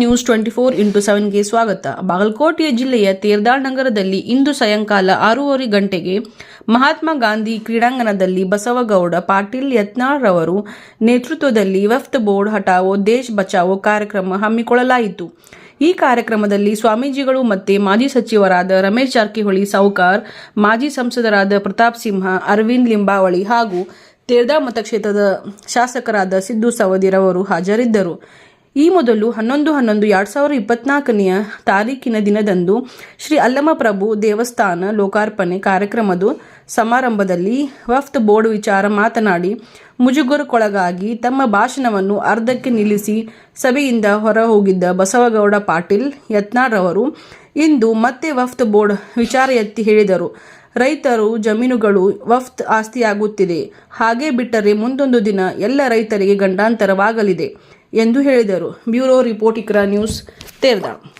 News twenty four into ಸೆವೆನ್ಗೆ ಸ್ವಾಗತ. ಬಾಗಲಕೋಟೆ ಜಿಲ್ಲೆಯ ತೇರ್ದಾಳ್ ನಗರದಲ್ಲಿ ಇಂದು ಸಾಯಂಕಾಲ ಆರೂವರೆ ಗಂಟೆಗೆ ಮಹಾತ್ಮ ಗಾಂಧಿ ಕ್ರೀಡಾಂಗಣದಲ್ಲಿ ಬಸವಗೌಡ, ಪಾಟೀಲ್ ಯತ್ನಾಳ್ ರವರು ನೇತೃತ್ವದಲ್ಲಿ ವಫ್ತ್ ಬೋರ್ಡ್ ಹಟಾವೋ ದೇಶ್ ಬಚಾವೋ ಕಾರ್ಯಕ್ರಮ ಹಮ್ಮಿಕೊಳ್ಳಲಾಯಿತು. ಈ ಕಾರ್ಯಕ್ರಮದಲ್ಲಿ ಸ್ವಾಮೀಜಿಗಳು ಮತ್ತೆ ಮಾಜಿ ಸಚಿವರಾದ ರಮೇಶ್ ಜಾರಕಿಹೊಳಿ, ಸಾವುಕಾರ್, ಮಾಜಿ ಸಂಸದರಾದ ಪ್ರತಾಪ್ ಸಿಂಹ, ಅರವಿಂದ್ ಲಿಂಬಾವಳಿ ಹಾಗೂ ತೇರ್ದಾ ಮತಕ್ಷೇತ್ರದ ಶಾಸಕರಾದ ಸಿದ್ದು ಸವದಿರವರು ಹಾಜರಿದ್ದರು. ಈ ಮೊದಲು ಹನ್ನೊಂದು ಹನ್ನೊಂದು ಎರಡು ಸಾವಿರ ಇಪ್ಪತ್ನಾಲ್ಕನೆಯ ತಾರೀಕಿನ ದಿನದಂದು ಶ್ರೀ ಅಲ್ಲಮಪ್ರಭು ದೇವಸ್ಥಾನ ಲೋಕಾರ್ಪಣೆ ಕಾರ್ಯಕ್ರಮದ ಸಮಾರಂಭದಲ್ಲಿ ವಫ್ತ್ ಬೋರ್ಡ್ ವಿಚಾರ ಮಾತನಾಡಿ ಮುಜುಗರಕ್ಕೊಳಗಾಗಿ ತಮ್ಮ ಭಾಷಣವನ್ನು ಅರ್ಧಕ್ಕೆ ನಿಲ್ಲಿಸಿ ಸಭೆಯಿಂದ ಹೊರ ಹೋಗಿದ್ದ ಬಸವಗೌಡ ಪಾಟೀಲ್ ಯತ್ನಾಳ್ ಇಂದು ಮತ್ತೆ ವಫ್ತ್ ಬೋರ್ಡ್ ವಿಚಾರ ಎತ್ತಿ ಹೇಳಿದರು. ರೈತರು ಜಮೀನುಗಳು ವಫ್ತ್ ಆಸ್ತಿಯಾಗುತ್ತಿದೆ. ಹಾಗೆ ಬಿಟ್ಟರೆ ಮುಂದೊಂದು ದಿನ ಎಲ್ಲ ರೈತರಿಗೆ ಗಂಡಾಂತರವಾಗಲಿದೆ ಎಂದು ಹೇಳಿದರು. Bureau report Iqra news Terdal